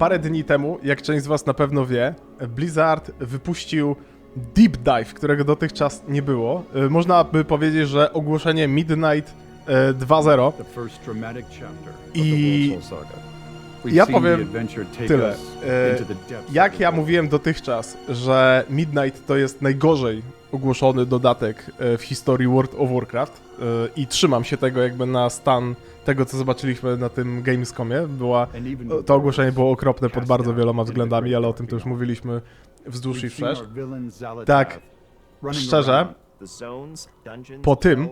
parę dni temu, jak część z was na pewno wie, Blizzard wypuścił Deep Dive, którego dotychczas nie było. E, Można by powiedzieć, że ogłoszenie Midnight e, 2.0 the first dramatic chapter of I- ja powiem tyle. of Jak ja mówiłem dotychczas, że Midnight to jest najgorzej ogłoszony dodatek e, w historii World of Warcraft e, i trzymam się tego jakby na stan tego, co zobaczyliśmy na tym Gamescomie. Była, even to ogłoszenie było okropne pod bardzo wieloma względami, ale o tym to już mówiliśmy wzdłuż i wszerz. Tak, szczerze, po tym.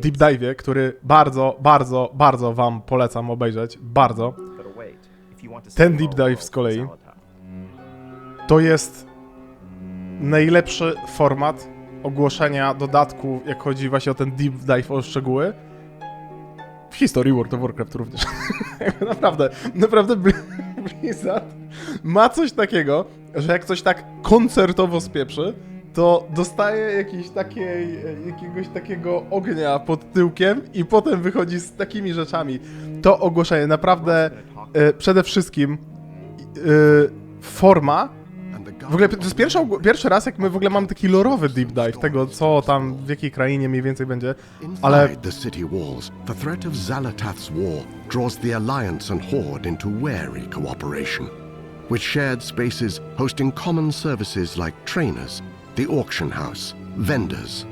Deep Dive'ie, który bardzo, bardzo, bardzo wam polecam obejrzeć, bardzo, Ten deep dive z kolei to jest najlepszy format ogłoszenia dodatku, jak chodzi właśnie o ten deep dive, o szczegóły, w historii World of Warcraft również. naprawdę, naprawdę Bli- Blizzard ma coś takiego, że jak coś tak koncertowo spieprzy, to dostaje jakiejś takiej, jakiegoś takiego ognia pod tyłkiem i potem wychodzi z takimi rzeczami. To ogłoszenie naprawdę e, przede wszystkim e, forma w ogóle to jest pierwszy, pierwszy raz, jak my w ogóle mamy taki lorowy deep dive tego, co tam, w jakiej krainie mniej więcej będzie, ale the city walls, the threat of Zalatath's war draws the Alliance and Horde into wary cooperation, with shared spaces hosting common services like trainers, the auction house, vendors,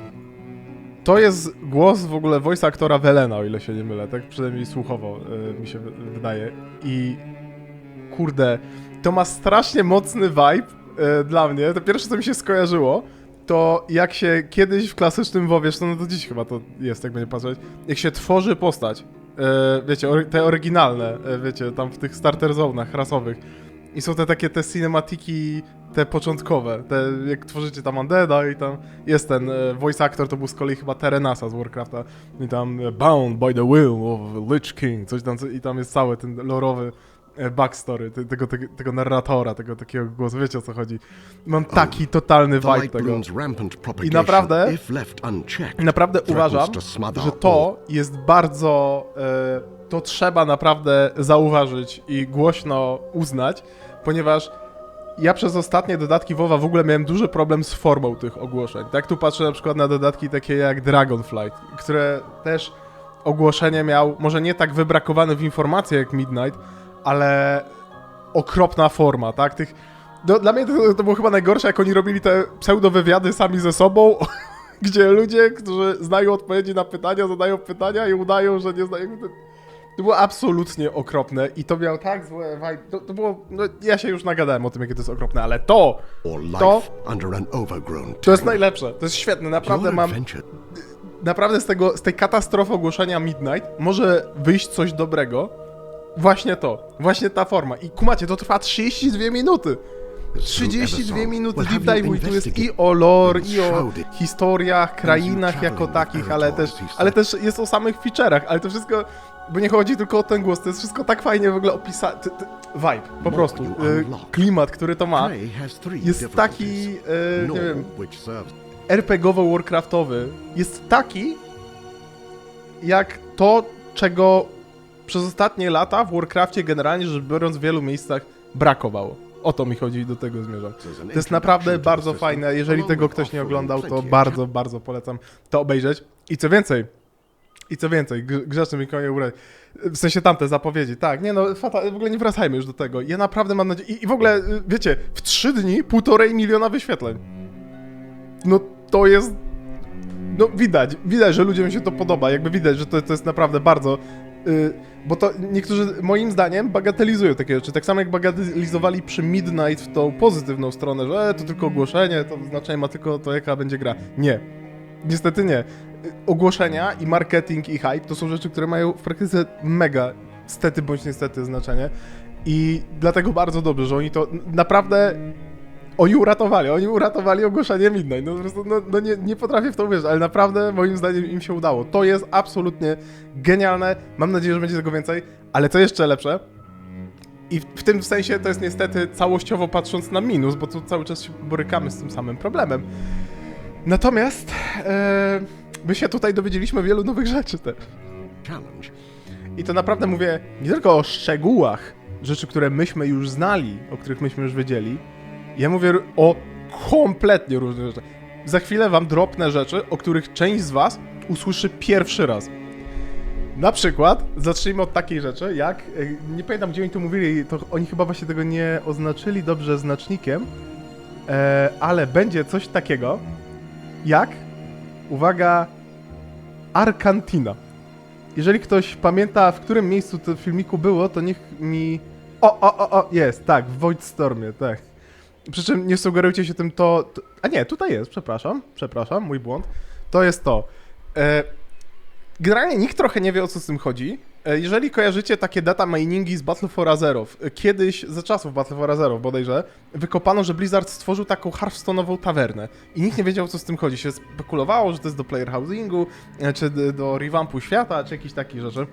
to jest głos w ogóle voice aktora Velena, o ile się nie mylę, tak przynajmniej słuchowo y, mi się wy- wydaje. I kurde, to ma strasznie mocny vibe dla mnie, to pierwsze co mi się skojarzyło, to jak się kiedyś w klasycznym WoWie, no do dziś chyba to jest, jak będzie patrzeć, jak się tworzy postać, y, wiecie, te oryginalne, y, wiecie, tam w tych starter zonach rasowych i są te takie te cinematiki, te początkowe, te jak tworzycie tam Undeada i tam jest ten e, voice actor, to był z kolei chyba Terenasa z Warcrafta i tam e, Bound by the will of Lich King, coś tam, i tam jest cały ten lorowy e, backstory te, tego, tego, tego narratora, tego takiego głosu, wiecie o co chodzi. Mam taki totalny vibe tego. Naprawdę- I naprawdę threatens uważam, że to jest bardzo. E, to trzeba naprawdę zauważyć i głośno uznać, ponieważ ja przez ostatnie dodatki WoWa w ogóle miałem duży problem z formą tych ogłoszeń. Tak tu patrzę na przykład na dodatki takie jak Dragonflight, które też ogłoszenie miał, może nie tak wybrakowane w informacje jak Midnight, ale okropna forma, tak? Tych, do, dla mnie to, to było chyba najgorsze, jak oni robili te pseudo-wywiady sami ze sobą, gdzie ludzie, którzy znają odpowiedzi na pytania, zadają pytania i udają, że nie znają. To, było absolutnie okropne i to miał tak złe vibe. To, to było. No, ja się już nagadałem o tym, jakie to jest okropne, ale to, to- to jest najlepsze. To jest świetne. Naprawdę mam. Naprawdę z, tego, z tej katastrofy ogłoszenia Midnight może wyjść coś dobrego. Właśnie to. Właśnie ta forma. I kumacie, to trwa 32 minuty. 32 minuty deep dive'u i tu jest i o lore, i o historiach, krainach jako takich, ale też, ale też jest o samych feature'ach, ale to wszystko, bo nie chodzi tylko o ten głos, to jest wszystko tak fajnie w ogóle opisane, vibe, po prostu, y, klimat, który to ma, jest taki, y, nie wiem, RPGowo-warcraftowy, jest taki, jak to, czego przez ostatnie lata w Warcraftie generalnie rzecz biorąc w wielu miejscach brakowało. O to mi chodzi i do tego zmierzam. To jest naprawdę bardzo fajne. Jeżeli tego ktoś nie oglądał, to bardzo, bardzo polecam to obejrzeć. I co więcej, i co więcej, Gr- Grzeszny Mikołaj Uraj, w sensie tamte zapowiedzi, tak, nie no, fata, w ogóle nie wracajmy już do tego. Ja naprawdę mam nadzieję, i, i w ogóle, y, wiecie, w trzy dni półtorej miliona wyświetleń. No to jest, no widać, widać, że ludziom się to podoba, jakby widać, że to, to jest naprawdę bardzo... y, bo to niektórzy moim zdaniem bagatelizują takie rzeczy. Tak samo jak bagatelizowali przy Midnight w tą pozytywną stronę, że e, to tylko ogłoszenie, to znaczenie ma tylko to, jaka będzie gra. Nie. Niestety nie. Y, Ogłoszenia i marketing i hype to są rzeczy, które mają w praktyce mega stety bądź niestety znaczenie. I dlatego bardzo dobrze, że oni to naprawdę oni uratowali, oni uratowali ogłoszenie Midnight. No po prostu, no, no nie, nie potrafię w to uwierzyć, ale naprawdę moim zdaniem im się udało. To jest absolutnie genialne. Mam nadzieję, że będzie tego więcej, ale co jeszcze lepsze, i w, tym sensie to jest niestety całościowo patrząc na minus, bo tu cały czas się borykamy z tym samym problemem. Natomiast e, my się tutaj dowiedzieliśmy wielu nowych rzeczy też. challenge. I to naprawdę mówię nie tylko o szczegółach rzeczy, które myśmy już znali, o których myśmy już wiedzieli. Ja mówię o kompletnie różnych rzeczach. Za chwilę wam dropnę rzeczy, o których część z was usłyszy pierwszy raz. Na przykład, zacznijmy od takiej rzeczy, jak, e, nie pamiętam gdzie oni to mówili, to oni chyba właśnie tego nie oznaczyli dobrze znacznikiem, e, ale będzie coś takiego, jak, uwaga, Arkantina. Jeżeli ktoś pamięta, w którym miejscu to filmiku było, to niech mi... O, o, o, o, jest, tak, w Void Stormie, tak. Przy czym nie sugerujcie się tym to. A nie, tutaj jest, przepraszam, przepraszam, mój błąd. To jest to. E, generalnie nikt trochę nie wie, o co z tym chodzi. E, jeżeli kojarzycie takie data miningi z Battle for Azeroth, e, kiedyś, za czasów Battle for Azeroth bodajże, wykopano, że Blizzard stworzył taką Hearthstone'ową tawernę i nikt nie wiedział, co z tym chodzi. Się spekulowało, że to jest do player housingu, e, czy do revampu świata, czy jakichś takich rzeczy.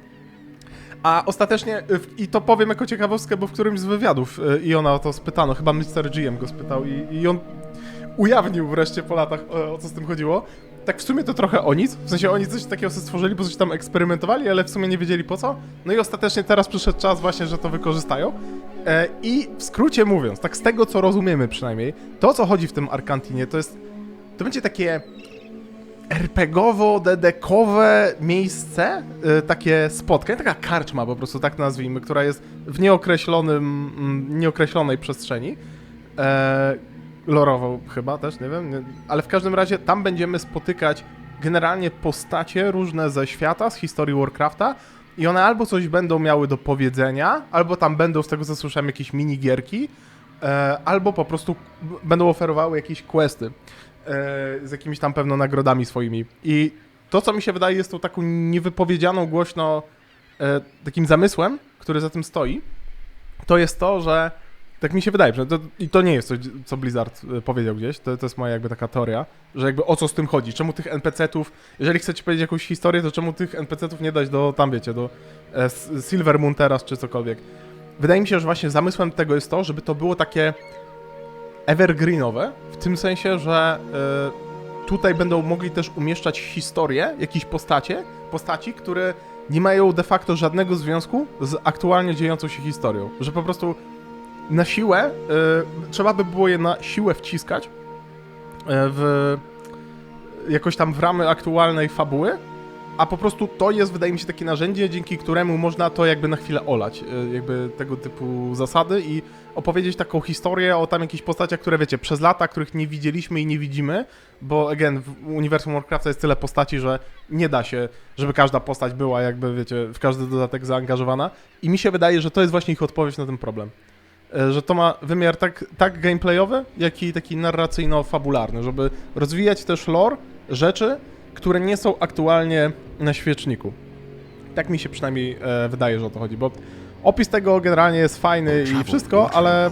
A ostatecznie, y, i to powiem jako ciekawostkę, bo w którymś z wywiadów y, i ona o to spytano, chyba Mr. GM go spytał i, i on ujawnił wreszcie po latach, o, o co z tym chodziło. Tak w sumie to trochę o nic, w sensie oni coś takiego sobie stworzyli, bo coś tam eksperymentowali, ale w sumie nie wiedzieli po co. No i ostatecznie teraz przyszedł czas właśnie, że to wykorzystają. E, I w skrócie mówiąc, tak z tego co rozumiemy przynajmniej, to co chodzi w tym Arkantinie, to jest, to będzie takie RPGowo-dedekowe miejsce, y, takie spotkanie, taka karczma po prostu, tak nazwijmy, która jest w nieokreślonym, mm, nieokreślonej przestrzeni. E, lorowo chyba też, nie wiem, nie, ale w każdym razie tam będziemy spotykać generalnie postacie różne ze świata, z historii Warcrafta i one albo coś będą miały do powiedzenia, albo tam będą, z tego co słyszałem, jakieś minigierki, e, albo po prostu będą oferowały jakieś questy z jakimiś tam pewno nagrodami swoimi. I to, co mi się wydaje, jest tą taką niewypowiedzianą głośno e, takim zamysłem, który za tym stoi, to jest to, że tak mi się wydaje, że to, i to nie jest coś, co Blizzard e, powiedział gdzieś, to, to jest moja jakby taka teoria, że jakby o co z tym chodzi, czemu tych NPC-ów, jeżeli chcecie powiedzieć jakąś historię, to czemu tych NPC-ów nie dać do, tam wiecie, do e, Silver Moon teraz, czy cokolwiek. Wydaje mi się, że właśnie zamysłem tego jest to, żeby to było takie evergreenowe, w tym sensie, że e, tutaj będą mogli też umieszczać historię, jakieś postacie, postaci, które nie mają de facto żadnego związku z aktualnie dziejącą się historią. Że po prostu na siłę, y, trzeba by było je na siłę wciskać y, w jakoś tam w ramy aktualnej fabuły, a po prostu to jest, wydaje mi się, takie narzędzie, dzięki któremu można to jakby na chwilę olać, y, jakby tego typu zasady i opowiedzieć taką historię o tam jakichś postaciach, które wiecie, przez lata, których nie widzieliśmy i nie widzimy, bo again, w uniwersum Warcrafta jest tyle postaci, że nie da się, żeby każda postać była jakby, wiecie, w każdy dodatek zaangażowana i mi się wydaje, że to jest właśnie ich odpowiedź na ten problem. E, Że to ma wymiar tak, tak gameplayowy, jak i taki narracyjno-fabularny, żeby rozwijać też lore, rzeczy, które nie są aktualnie na świeczniku. Tak mi się przynajmniej e, wydaje, że o to chodzi, bo opis tego generalnie jest fajny i wszystko, ale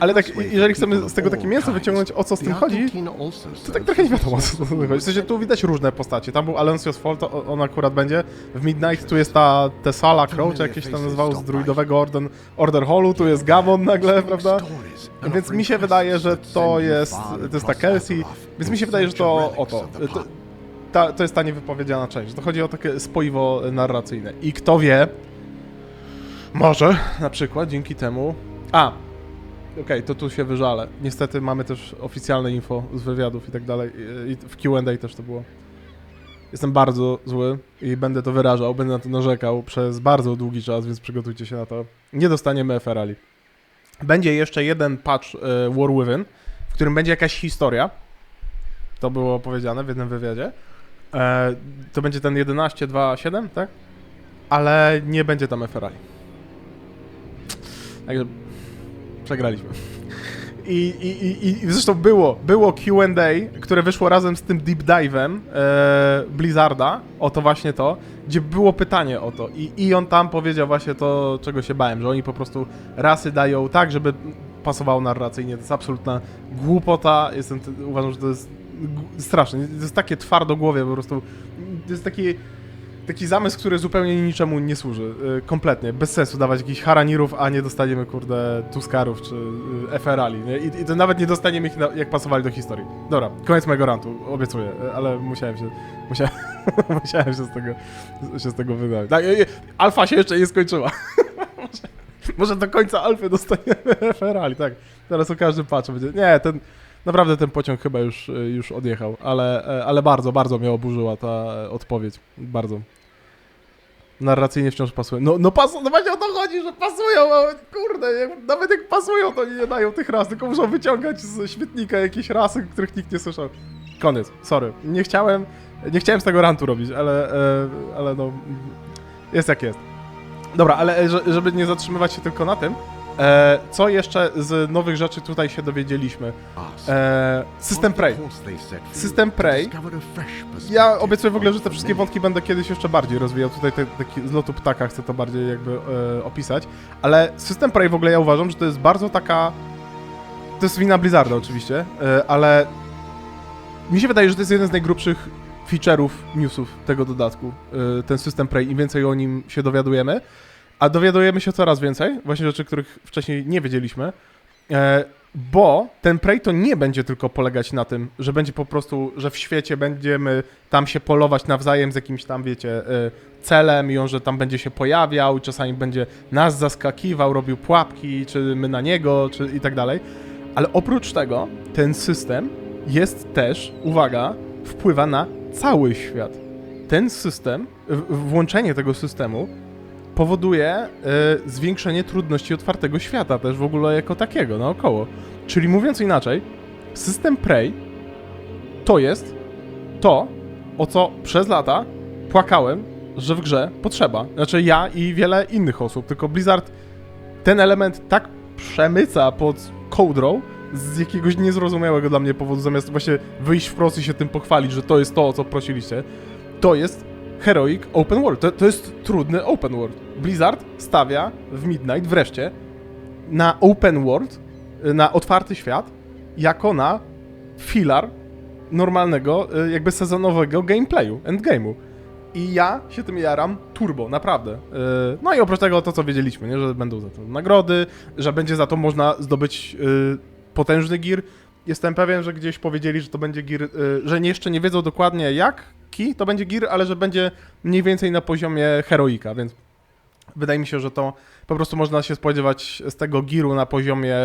Ale tak, jeżeli chcemy z tego takie mięso wyciągnąć, o co z tym chodzi, to tak trochę nie wiadomo, o co z tym chodzi. W sensie tu widać różne postacie. Tam był Alencios Fall, to on akurat będzie. W Midnight tu jest ta Tesala Crow, czy jakieś tam nazywał z druidowego Order, Order Hallu, tu jest Gamon nagle, prawda? Więc mi się wydaje, że to jest, to jest ta Kelsey, więc mi się wydaje, że to o to. to ta, to jest ta niewypowiedziana część. To chodzi o takie spoiwo narracyjne. I kto wie, może na przykład dzięki temu... A, Okej, to tu się wyżalę. Niestety mamy też oficjalne info z wywiadów i tak dalej. I w Q&A też to było. Jestem bardzo zły i będę to wyrażał, będę na to narzekał przez bardzo długi czas, więc przygotujcie się na to. Nie dostaniemy FRL-i. Będzie jeszcze jeden patch e, War Within, w którym będzie jakaś historia. To było powiedziane w jednym wywiadzie. E, to będzie ten 11.2.7, tak? Ale nie będzie tam FRL-i. Także przegraliśmy. I, i, i, I zresztą było, było Q&A, które wyszło razem z tym deep dive'em e, Blizzarda, o to właśnie to, gdzie było pytanie o to i, i on tam powiedział właśnie to, czego się bałem, że oni po prostu rasy dają tak, żeby pasowało narracyjnie. To jest absolutna głupota, jestem, uważam, że to jest straszne, to jest takie twardogłowie po prostu, to jest taki taki zamysł, który zupełnie niczemu nie służy. y, Kompletnie. Bez sensu dawać jakichś haranirów, a nie dostaniemy, kurde, Tuskarów czy y, nie? I, I to nawet nie dostaniemy ich, na, jak pasowali do historii. Dobra, koniec mojego rantu, obiecuję, y, ale musiałem się, musiałem, musiałem się z tego, się z tego wydać. Tak, alfa się jeszcze nie skończyła. Może do końca Alfy dostaniemy Ferrari, tak. Teraz o każdym patchu będzie. Nie, ten. Naprawdę ten pociąg chyba już, już odjechał, ale, ale bardzo, bardzo mnie oburzyła ta odpowiedź. Bardzo. Narracyjnie wciąż pasuje. No, no, pas, no właśnie o to chodzi, że pasują, a kurde, nawet jak pasują, to nie dają tych ras, tylko muszą wyciągać z świetnika jakieś rasy, których nikt nie słyszał. Koniec, sorry. Nie chciałem, nie chciałem z tego rantu robić, ale, e, ale no, jest jak jest. Dobra, ale e, że- żeby nie zatrzymywać się tylko na tym, e, co jeszcze z nowych rzeczy tutaj się dowiedzieliśmy? E, system Prey. System Prey. Ja obiecuję w ogóle, że te wszystkie wątki będę kiedyś jeszcze bardziej rozwijał. Tutaj te, taki z lotu ptaka chcę to bardziej jakby e, opisać. Ale system Prey w ogóle ja uważam, że to jest bardzo taka... To jest wina Blizzarda oczywiście, e, ale mi się wydaje, że to jest jeden z najgrubszych feature'ów newsów tego dodatku. e, ten system Prey. Im więcej o nim się dowiadujemy, a dowiadujemy się coraz więcej, właśnie rzeczy, których wcześniej nie wiedzieliśmy. E, bo ten Prey to nie będzie tylko polegać na tym, że będzie po prostu, że w świecie będziemy tam się polować nawzajem z jakimś tam, wiecie, y, celem i on, że tam będzie się pojawiał i czasami będzie nas zaskakiwał, robił pułapki, czy my na niego, czy i tak dalej. Ale oprócz tego, ten system jest też, uwaga, wpływa na cały świat. Ten system, włączenie tego systemu powoduje y, zwiększenie trudności otwartego świata też w ogóle jako takiego, naokoło. Czyli mówiąc inaczej, system Prey to jest to, o co przez lata płakałem, że w grze potrzeba. Znaczy ja i wiele innych osób, tylko Blizzard ten element tak przemyca pod kołdrą z jakiegoś niezrozumiałego dla mnie powodu, zamiast właśnie wyjść wprost i się tym pochwalić, że to jest to, o co prosiliście, to jest Heroic Open World. To, to jest trudny open world. Blizzard stawia w Midnight wreszcie na open world, y, na otwarty świat, jako na filar normalnego, y, jakby sezonowego gameplayu, endgame'u. I ja się tym jaram turbo, naprawdę. Y, No i oprócz tego to, co wiedzieliśmy, nie? że będą za to nagrody, że będzie za to można zdobyć potężny gear. Jestem pewien, że gdzieś powiedzieli, że to będzie gear, że jeszcze nie wiedzą dokładnie to będzie gear, ale że będzie mniej więcej na poziomie heroika, więc wydaje mi się, że to po prostu można się spodziewać z tego giru na poziomie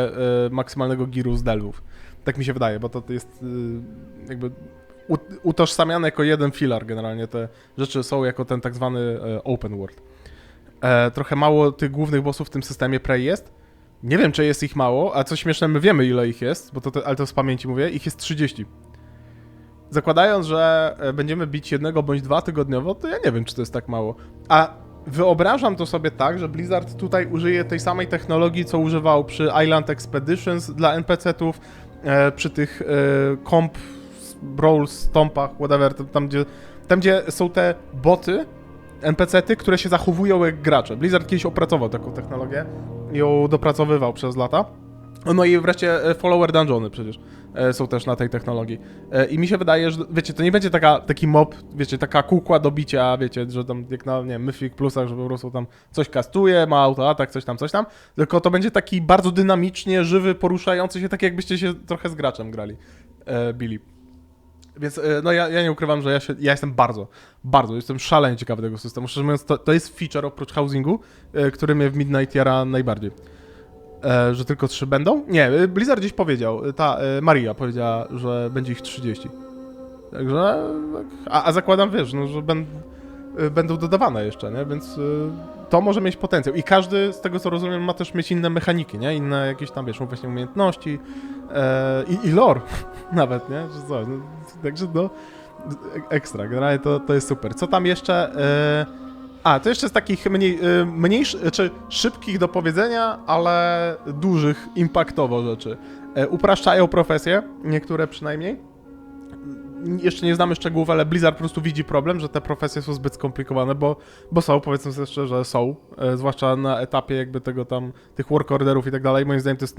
y, maksymalnego giru z delwów. Tak mi się wydaje, bo to jest y, jakby utożsamiane jako jeden filar generalnie. Te rzeczy są jako ten tak zwany e, open world. E, trochę mało tych głównych bossów w tym systemie Prey jest. Nie wiem, czy jest ich mało, a co śmieszne, my wiemy ile ich jest, bo to, ale to z pamięci mówię, ich jest 30. Zakładając, że e, będziemy bić jednego bądź dwa tygodniowo, to ja nie wiem, czy to jest tak mało. A wyobrażam to sobie tak, że Blizzard tutaj użyje tej samej technologii, co używał przy Island Expeditions dla NPC-ów, e, przy tych e, comp, brawl, stompach, whatever, tam, gdzie, tam gdzie są te boty, NPC-ty, które się zachowują jak gracze. Blizzard kiedyś opracował taką technologię, ją dopracowywał przez lata. No i wreszcie follower dungeony przecież są też na tej technologii. E, I mi się wydaje, że wiecie, to nie będzie taka, taki mob, wiecie, taka kukła do bicia, wiecie, że tam jak na, nie wiem, Mythic Plusach, że po prostu tam coś kastuje, ma autoatak, coś tam, coś tam, tylko to będzie taki bardzo dynamicznie żywy, poruszający się, tak jakbyście się trochę z graczem grali, e, bili. Więc e, no ja, ja nie ukrywam, że ja, się, ja jestem bardzo, bardzo, jestem szalenie ciekawy tego systemu. Szczerze mówiąc, to, to jest feature oprócz housingu, e, który mnie w Midnight jara najbardziej. E, że tylko trzy będą? Nie, e, Blizzard gdzieś powiedział, e, ta Maria powiedziała, że będzie ich 30. Także, tak, a, a zakładam, wiesz, no, że ben, będą dodawane jeszcze, nie? Więc to może mieć potencjał. I każdy, z tego co rozumiem, ma też mieć inne mechaniki, nie? Inne jakieś tam, wiesz, właśnie umiejętności e, i, i lore nawet, nie? Że co, no, także no, ekstra, generalnie to, to jest super. Co tam jeszcze? E, a, to jeszcze z takich mniej, y, mniejszych, czy szybkich do powiedzenia, ale dużych impaktowo rzeczy. E, Upraszczają profesje, niektóre przynajmniej. Jeszcze nie znamy szczegółów, ale Blizzard po prostu widzi problem, że te profesje są zbyt skomplikowane, bo, bo są, powiedzmy sobie szczerze, są, e, zwłaszcza na etapie jakby tego tam, tych work orderów i tak dalej. Moim zdaniem to jest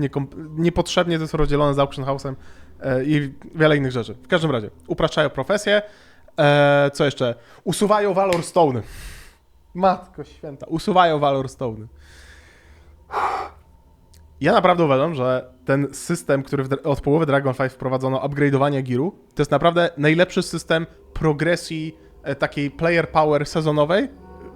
niepotrzebnie, to jest rozdzielone z auction house'em e, i wiele innych rzeczy. W każdym razie, upraszczają profesje. Co jeszcze? Usuwają valor stone. Matko święta, usuwają Valor Stone. Ja naprawdę uważam, że ten system, który od połowy Dragonfly wprowadzono, upgrade'owania Giru, to jest naprawdę najlepszy system progresji e, takiej player power sezonowej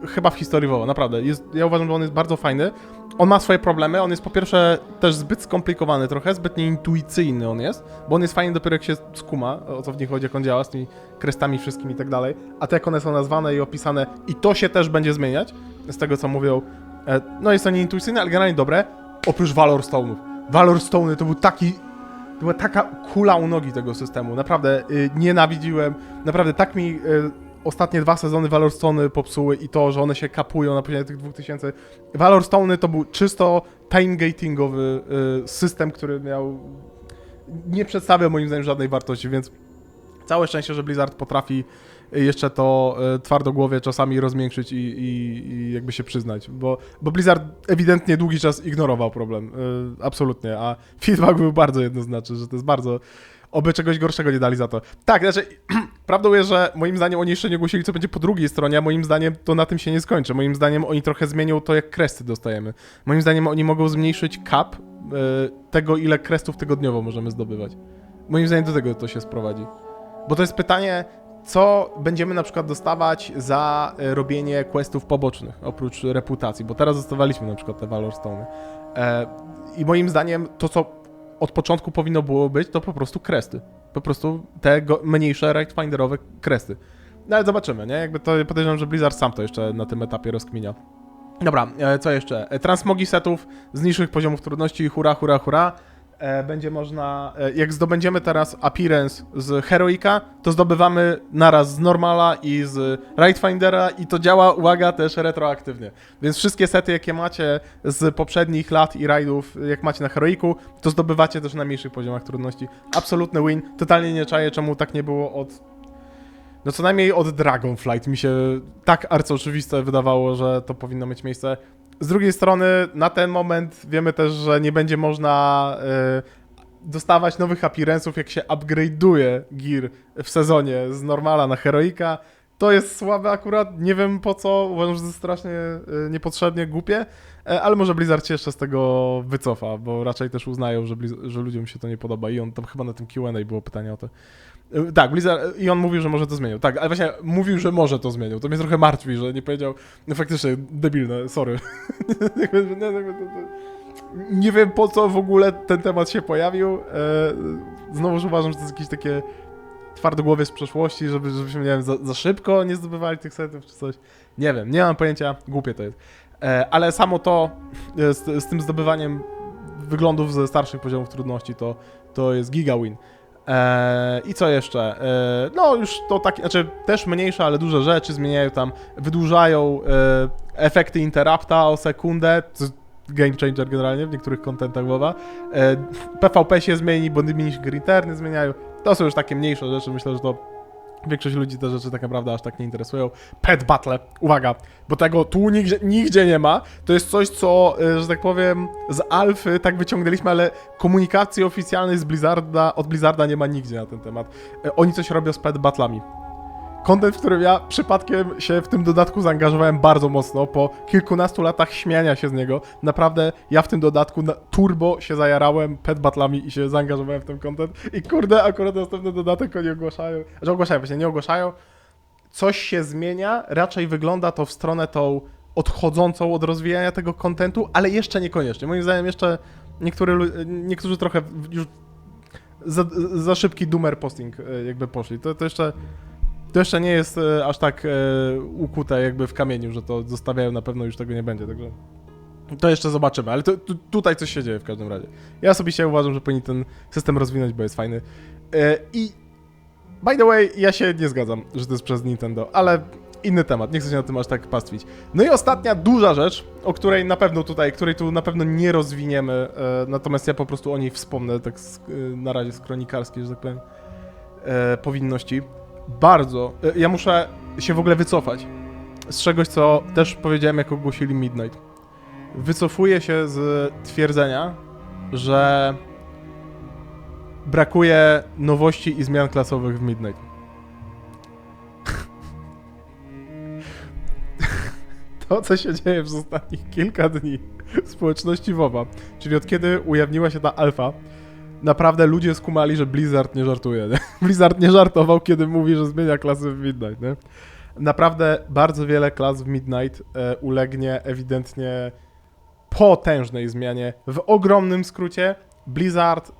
chyba w historii WoWa, naprawdę. Jest, ja uważam, że on jest bardzo fajny. On ma swoje problemy, on jest po pierwsze też zbyt skomplikowany trochę, zbyt nieintuicyjny on jest, bo on jest fajny dopiero jak się skuma, o co w nim chodzi, jak on działa z tymi krestami wszystkimi i tak dalej, a to jak one są nazwane i opisane i to się też będzie zmieniać, z tego co mówią, e, no jest to nieintuicyjne, ale generalnie dobre, oprócz Valor Stone'ów. Valor Stone'y to był taki to była taka kula u nogi tego systemu. Naprawdę y, nienawidziłem. Naprawdę tak mi y, ostatnie dwa sezony Valor Stone popsuły i to, że one się kapują na poziomie tych 2000. Valor Stone to był czysto time gatingowy y, system, który miał nie przedstawia moim zdaniem żadnej wartości, więc całe szczęście, że Blizzard potrafi jeszcze to e, twardogłowie czasami rozmiększyć i, i, i jakby się przyznać, bo, bo Blizzard ewidentnie długi czas ignorował problem, e, absolutnie, a feedback był bardzo jednoznaczny, że to jest bardzo... Oby czegoś gorszego nie dali za to. Tak, znaczy, prawdą jest, że moim zdaniem oni jeszcze nie ogłosili, co będzie po drugiej stronie, a moim zdaniem to na tym się nie skończy. Moim zdaniem oni trochę zmienią to, jak kresty dostajemy. Moim zdaniem oni mogą zmniejszyć cap e, tego, ile krestów tygodniowo możemy zdobywać. Moim zdaniem do tego to się sprowadzi. Bo to jest pytanie, co będziemy na przykład dostawać za e, robienie questów pobocznych, oprócz reputacji, bo teraz dostawaliśmy na przykład te Valor Stone. E, I moim zdaniem to, co od początku powinno było być, to po prostu kresty. Po prostu te mniejsze rightfinderowe kresty. No ale zobaczymy, nie? Jakby to podejrzewam, że Blizzard sam to jeszcze na tym etapie rozkminia. Dobra, e, co jeszcze? E, Transmogi setów z niższych poziomów trudności, hura, hura, hura. E, będzie można, e, jak zdobędziemy teraz appearance z Heroika, to zdobywamy naraz z Normala i z Rightfindera i to działa, uwaga, też retroaktywnie. Więc wszystkie sety, jakie macie z poprzednich lat i rajdów, jak macie na Heroiku, to zdobywacie też na mniejszych poziomach trudności. Absolutny win. Totalnie nie czaję, czemu tak nie było od no co najmniej od Dragonflight mi się tak arcyoczywiste wydawało, że to powinno mieć miejsce. Z drugiej strony, na ten moment wiemy też, że nie będzie można y, dostawać nowych appearance'ów, jak się upgrade'uje gear w sezonie z normala na heroika. To jest słabe akurat, nie wiem po co, uważam, że to jest strasznie y, niepotrzebnie głupie, e, ale może Blizzard się jeszcze z tego wycofa, bo raczej też uznają, że, że ludziom się to nie podoba i on tam chyba na tym Q&A było pytanie o to. Y, Tak, Blizzard, i on mówił, że może to zmienił. Tak, ale właśnie mówił, że może to zmienił. To mnie trochę martwi, że nie powiedział, no faktycznie, debilne, sorry. Nie wiem po co w ogóle ten temat się pojawił. E, Znowuż uważam, że to jest jakieś takie twardogłowie z przeszłości, żeby, żebyśmy, nie wiem, za, za szybko nie zdobywali tych setów czy coś. Nie wiem, nie mam pojęcia, głupie to jest. E, Ale samo to e, z, z tym zdobywaniem wyglądów ze starszych poziomów trudności to, to jest giga win. Eee, I co jeszcze? Eee, no już to takie, znaczy też mniejsze, ale duże rzeczy zmieniają tam, wydłużają e, efekty interrupta o sekundę, game changer generalnie w niektórych kontentach WoWa. E, PvP się zmieni, bo minish gritterny zmieniają. To są już takie mniejsze rzeczy, myślę, że to większość ludzi te rzeczy tak naprawdę aż tak nie interesują. Pet Battle, uwaga, bo tego tu nigdzie, nigdzie nie ma. To jest coś, co, e, że tak powiem, z Alfy tak wyciągnęliśmy, ale komunikacji oficjalnej z Blizzarda, od Blizzarda nie ma nigdzie na ten temat. E, Oni coś robią z Pet Battlami. Content, w którym ja przypadkiem się w tym dodatku zaangażowałem bardzo mocno, po kilkunastu latach śmiania się z niego. Naprawdę ja w tym dodatku turbo się zajarałem pet battlami i się zaangażowałem w ten content. I kurde, akurat następny dodatek oni ogłaszają, że ogłaszają, właśnie nie ogłaszają. Coś się zmienia, raczej wygląda to w stronę tą odchodzącą od rozwijania tego kontentu, ale jeszcze niekoniecznie. Moim zdaniem jeszcze niektóry, niektórzy trochę już za, za szybki doomer posting e, jakby poszli. To, to jeszcze to jeszcze nie jest e, aż tak e, ukute jakby w kamieniu, że to zostawiają, na pewno już tego nie będzie, także to jeszcze zobaczymy, ale to, tu, tutaj coś się dzieje w każdym razie. Ja osobiście uważam, że powinni ten system rozwinąć, bo jest fajny. E, I by the way, ja się nie zgadzam, że to jest przez Nintendo, ale inny temat, nie chcę się na tym aż tak pastwić. No i ostatnia duża rzecz, o której na pewno tutaj, której tu na pewno nie rozwiniemy, e, natomiast ja po prostu o niej wspomnę, tak z, e, na razie z kronikarskiej, że tak powiem, e, powinności. Bardzo, e, ja muszę się w ogóle wycofać z czegoś, co też powiedziałem, jak ogłosili Midnight. Wycofuję się z twierdzenia, że brakuje nowości i zmian klasowych w Midnight. To, co się dzieje przez ostatnich kilka dni w społeczności WoWa, czyli od kiedy ujawniła się ta alfa, naprawdę ludzie skumali, że Blizzard nie żartuje. Nie? Blizzard nie żartował, kiedy mówi, że zmienia klasy w Midnight. Nie? Naprawdę bardzo wiele klas w Midnight e, ulegnie ewidentnie potężnej zmianie. W ogromnym skrócie Blizzard e,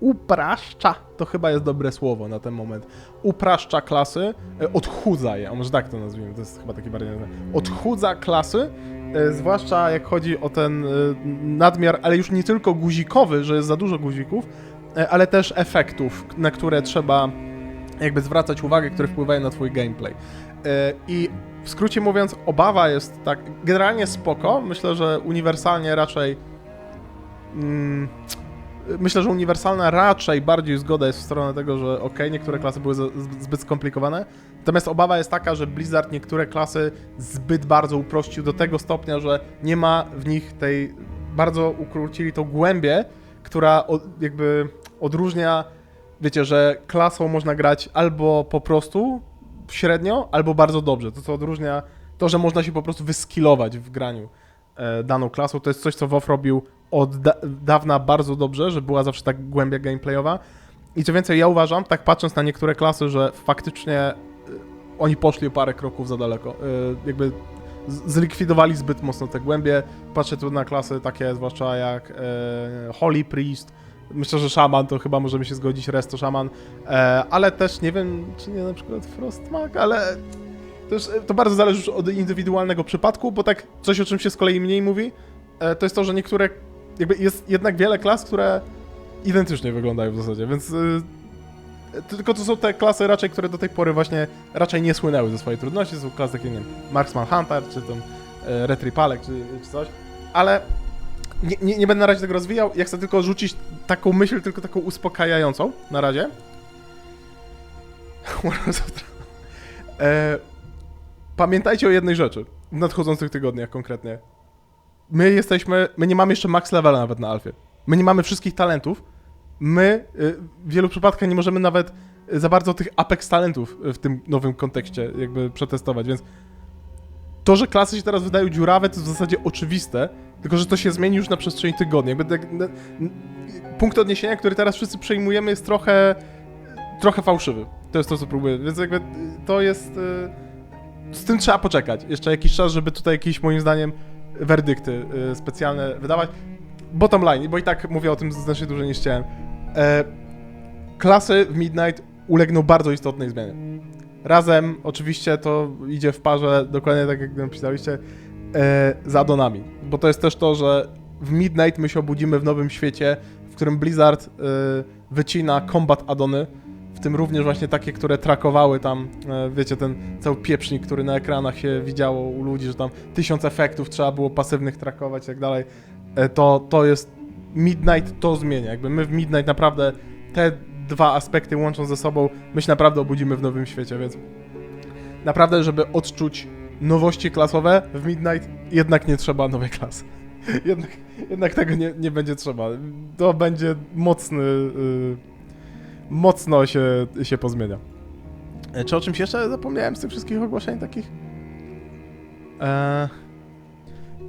upraszcza, to chyba jest dobre słowo na ten moment, upraszcza klasy, e, odchudza je, a może tak to nazwijmy, to jest chyba taki bardziej... Odchudza klasy, zwłaszcza jak chodzi o ten e, nadmiar, ale już nie tylko guzikowy, że jest za dużo guzików, e, ale też efektów, na które trzeba jakby zwracać uwagę, które wpływają na twój gameplay. E, I w skrócie mówiąc, obawa jest tak, generalnie spoko, myślę, że uniwersalnie raczej mm, myślę, że uniwersalna raczej bardziej zgoda jest w stronę tego, że ok, niektóre klasy były zbyt skomplikowane. Natomiast obawa jest taka, że Blizzard niektóre klasy zbyt bardzo uprościł do tego stopnia, że nie ma w nich tej. Bardzo ukrócili tą głębię, która od, jakby odróżnia. Wiecie, że klasą można grać albo po prostu średnio, albo bardzo dobrze. To, co odróżnia to, że można się po prostu wyskilować w graniu e, daną klasą. To jest coś, co WoW robił od da dawna bardzo dobrze, że była zawsze tak głębia gameplayowa. I co więcej, ja uważam, tak patrząc na niektóre klasy, że faktycznie y, oni poszli o parę kroków za daleko. Y, jakby zlikwidowali zbyt mocno te głębie. Patrzę tu na klasy takie, zwłaszcza jak e, Holy Priest. Myślę, że Shaman to chyba możemy się zgodzić, Resto Shaman, e, ale też nie wiem, czy nie na przykład Frostmag, ale e, to bardzo zależy już od indywidualnego przypadku, bo tak coś, o czym się z kolei mniej mówi, e, to jest to, że niektóre, jakby jest jednak wiele klas, które identycznie wyglądają w zasadzie, więc y, tylko to są te klasy raczej, które do tej pory właśnie raczej nie słynęły ze swojej trudności, to są klasy takie, nie wiem, Marksman Hunter, czy tam e, Retripalek, czy, czy coś, ale nie, nie, nie będę na razie tego rozwijał, ja chcę tylko rzucić taką myśl, tylko taką uspokajającą na razie. E, Pamiętajcie o jednej rzeczy w nadchodzących tygodniach konkretnie. My jesteśmy, my nie mamy jeszcze max levela nawet na Alfie. My nie mamy wszystkich talentów. My y, w wielu przypadkach nie możemy nawet za bardzo tych apex talentów y, w tym nowym kontekście jakby przetestować, więc to, że klasy się teraz wydają dziurawe, to w zasadzie oczywiste, tylko że to się zmieni już na przestrzeni tygodnia. Jakby tak, punkt odniesienia, który teraz wszyscy przejmujemy jest trochę trochę fałszywy. To jest to, co próbuję, więc jakby y, to jest... z tym trzeba poczekać jeszcze jakiś czas, żeby tutaj jakieś, moim zdaniem, werdykty y, specjalne wydawać. Bottom line, bo i tak mówię o tym znacznie dłużej niż chciałem. E, klasy w Midnight ulegną bardzo istotnej zmianie. Razem, oczywiście, to idzie w parze, dokładnie tak jak napisaliście, e, z addonami. Bo to jest też to, że w Midnight my się obudzimy w nowym świecie, w którym Blizzard e, wycina combat addony, w tym również właśnie takie, które trakowały tam, e, wiecie, ten cały pieprznik, który na ekranach się widziało u ludzi, że tam tysiąc efektów trzeba było pasywnych trakować i tak dalej. E, To, to jest Midnight to zmienia. Jakby my w Midnight naprawdę te dwa aspekty łącząc ze sobą, my się naprawdę obudzimy w nowym świecie, więc naprawdę, żeby odczuć nowości klasowe w Midnight, jednak nie trzeba nowej klasy. jednak, jednak tego nie, nie będzie trzeba. To będzie mocny, y, mocno się, się pozmienia. E, Czy o czymś jeszcze zapomniałem z tych wszystkich ogłoszeń takich? Eee,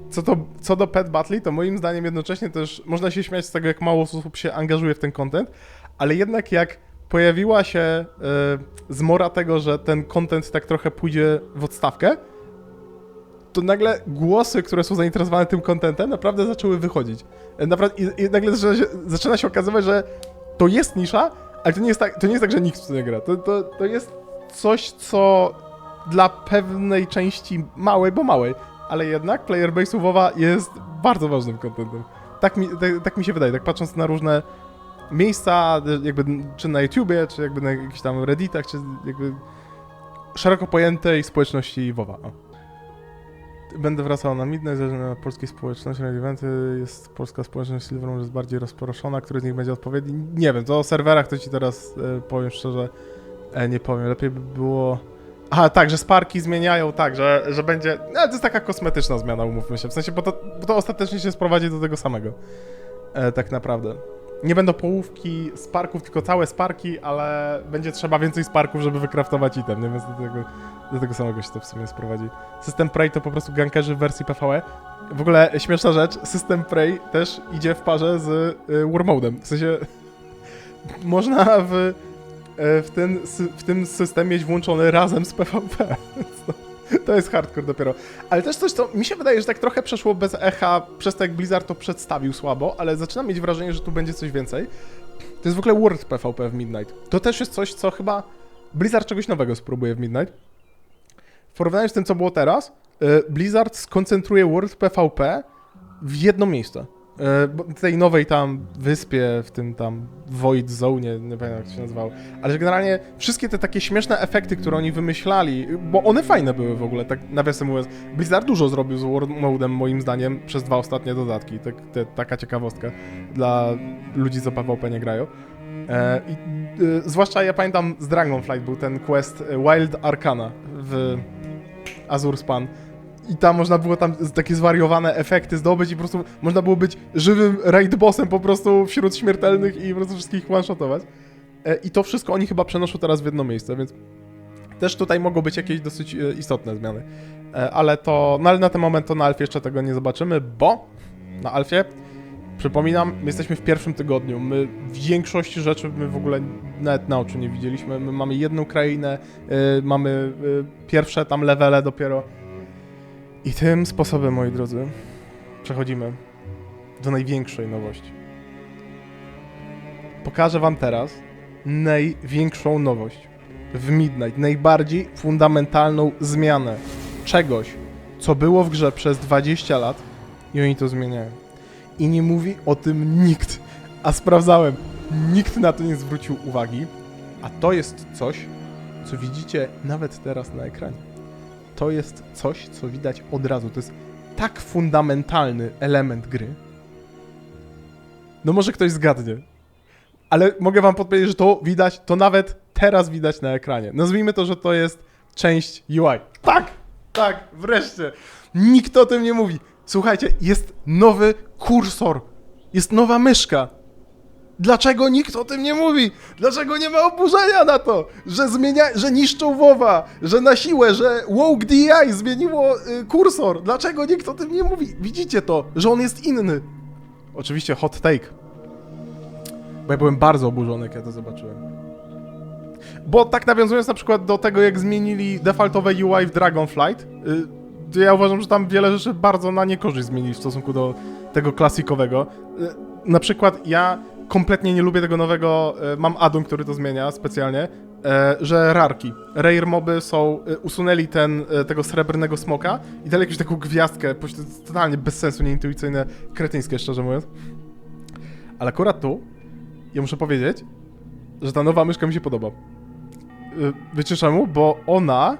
co, to, co do Pet Battle, to moim zdaniem jednocześnie też można się śmiać z tego, jak mało osób się angażuje w ten content, ale jednak jak pojawiła się e, zmora tego, że ten content tak trochę pójdzie w odstawkę, to nagle głosy, które są zainteresowane tym contentem, naprawdę zaczęły wychodzić. E, Naprawdę, i, i nagle zaczyna się, zaczyna się okazywać, że to jest nisza, ale to nie jest tak, to nie jest tak że nikt w to nie gra. To, to, to jest coś, co dla pewnej części małej, bo małej, ale jednak player base WoWa jest bardzo ważnym contentem. Tak mi, tak, tak mi się wydaje, tak patrząc na różne miejsca, jakby czy na YouTubie, czy jakby na jakichś tam Redditach, czy jakby szeroko pojętej społeczności WoWa. Będę wracał na Midnight, zależy na polskiej społeczności, na eventy jest polska społeczność Silvermoon jest bardziej rozproszona, który z nich będzie odpowiedni. Nie wiem, to o serwerach to ci teraz e, powiem szczerze, e, nie powiem, lepiej by było... Aha, tak, że sparki zmieniają, tak, że, że będzie... No, to jest taka kosmetyczna zmiana, umówmy się, w sensie, bo to, bo to ostatecznie się sprowadzi do tego samego, e, tak naprawdę. Nie będą połówki sparków, tylko całe sparki, ale będzie trzeba więcej sparków, żeby wykraftować item, nie? Więc do tego, do tego samego się to w sumie sprowadzi. System Prey to po prostu gankerzy w wersji PvE. W ogóle śmieszna rzecz, system Prey też idzie w parze z y, War Modem. W sensie można w e, w, ten, w tym systemie mieć włączony razem z PvP. To- jest hardcore dopiero. Ale też coś, co mi się wydaje, że tak trochę przeszło bez echa przez to, jak Blizzard to przedstawił słabo, ale zaczynam mieć wrażenie, że tu będzie coś więcej. To jest w ogóle World PvP w Midnight. To też jest coś, co chyba Blizzard czegoś nowego spróbuje w Midnight. W porównaniu z tym, co było teraz, y, Blizzard skoncentruje World PvP w jedno miejsce. Bo- tej nowej tam wyspie, w tym tam Void Zone, nie pamiętam jak się nazywało, ale że generalnie wszystkie te takie śmieszne efekty, które oni wymyślali, bo one fajne były w ogóle, tak nawiasem mówiąc, Blizzard dużo zrobił z World Modem moim zdaniem przez dwa ostatnie dodatki, tak, te, taka ciekawostka dla ludzi, co PvP nie grają. E, i, y, zwłaszcza ja pamiętam z Dragonflight był ten quest e, Wild Arcana w Azur Span. I tam można było tam takie zwariowane efekty zdobyć i po prostu można było być żywym raid bossem po prostu wśród śmiertelnych i po prostu wszystkich one-shotować. E, I to wszystko oni chyba przenoszą teraz w jedno miejsce, więc też tutaj mogą być jakieś dosyć e, istotne zmiany. E, Ale to, no ale na ten moment to na Alfie jeszcze tego nie zobaczymy, bo na Alfie Przypominam, my jesteśmy w pierwszym tygodniu. My większości rzeczy my w ogóle nawet na oczu nie widzieliśmy. My mamy jedną krainę, mamy pierwsze tam levele dopiero. I tym sposobem, moi drodzy, przechodzimy do największej nowości. Pokażę wam teraz największą nowość w Midnight, najbardziej fundamentalną zmianę czegoś, co było w grze przez 20 lat i oni to zmieniają i nie mówi o tym nikt. A sprawdzałem, nikt na to nie zwrócił uwagi, a to jest coś, co widzicie nawet teraz na ekranie. To jest coś, co widać od razu. To jest tak fundamentalny element gry. No może ktoś zgadnie. Ale mogę wam podpowiedzieć, że to widać, to nawet teraz widać na ekranie. Nazwijmy to, że to jest część UI. Tak! Tak, wreszcie. Nikt o tym nie mówi. Słuchajcie, jest nowy kursor. Jest nowa myszka. Dlaczego nikt o tym nie mówi? Dlaczego nie ma oburzenia na to, że zmienia, że niszczą WoWa, że na siłę, że Woke DI zmieniło y, kursor? Dlaczego nikt o tym nie mówi? Widzicie to, że on jest inny. Oczywiście hot take. Bo ja byłem bardzo oburzony, ja to zobaczyłem. Bo tak nawiązując na przykład do tego, jak zmienili defaultowe UI w Dragonflight, y, ja uważam, że tam wiele rzeczy bardzo na niekorzyść zmienili w stosunku do tego klasikowego. Y, Na przykład ja kompletnie nie lubię tego nowego, y, mam addon, który to zmienia specjalnie, e, że rarki, rare moby są, y, usunęli ten, tego srebrnego smoka i dali jakąś taką gwiazdkę, totalnie bez sensu, nieintuicyjne, kretyńskie, szczerze mówiąc. Ale akurat tu, ja muszę powiedzieć, że ta nowa myszka mi się podoba. Y, Wiecie czemu? Bo ona.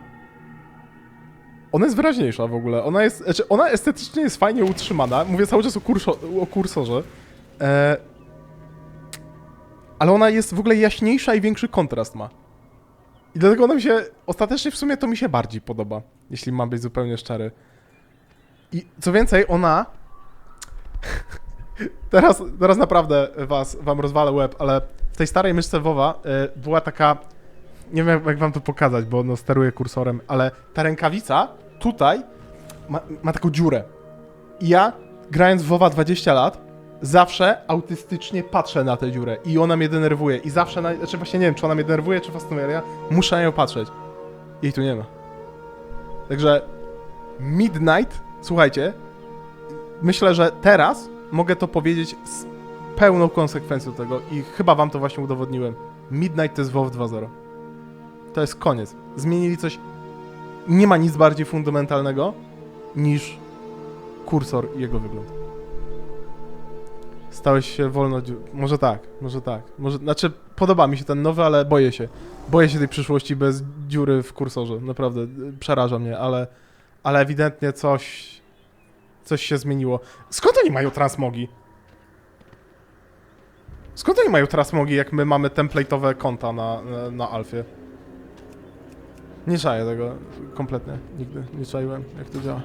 Ona jest wyraźniejsza w ogóle. Ona jest. Znaczy, ona estetycznie jest fajnie utrzymana. Mówię cały czas o, kurso, o kursorze. E, ale ona jest w ogóle jaśniejsza i większy kontrast ma. I dlatego ona mi się. Ostatecznie w sumie to mi się bardziej podoba. Jeśli mam być zupełnie szczery. I co więcej, ona. teraz, teraz naprawdę was, wam rozwalę łeb, ale w tej starej myszce WoWa y, była taka nie wiem jak, wam to pokazać, bo no steruję kursorem, ale ta rękawica tutaj ma, ma taką dziurę. I ja, grając w WoWa 20 lat, zawsze autystycznie patrzę na tę dziurę i ona mnie denerwuje. I zawsze, na, znaczy właśnie nie wiem, czy ona mnie denerwuje, czy fascynuje, ale ja muszę na nią patrzeć. Jej tu nie ma. Także Midnight, słuchajcie, myślę, że teraz mogę to powiedzieć z pełną konsekwencją tego i chyba wam to właśnie udowodniłem. Midnight to jest WoW 2.0. To jest koniec. Zmienili coś. Nie ma nic bardziej fundamentalnego niż kursor i jego wygląd. Stałeś się wolno. Może tak, może tak. Może, znaczy, podoba mi się ten nowy, ale boję się. Boję się tej przyszłości bez dziury w kursorze. Naprawdę przeraża mnie, ale, ale ewidentnie coś. Coś się zmieniło. Skąd oni mają transmogi? Skąd oni mają transmogi, jak my mamy template'owe konta na, na, na Alfie? Nie czaję tego kompletnie. Nigdy nie czaiłem, jak to działa.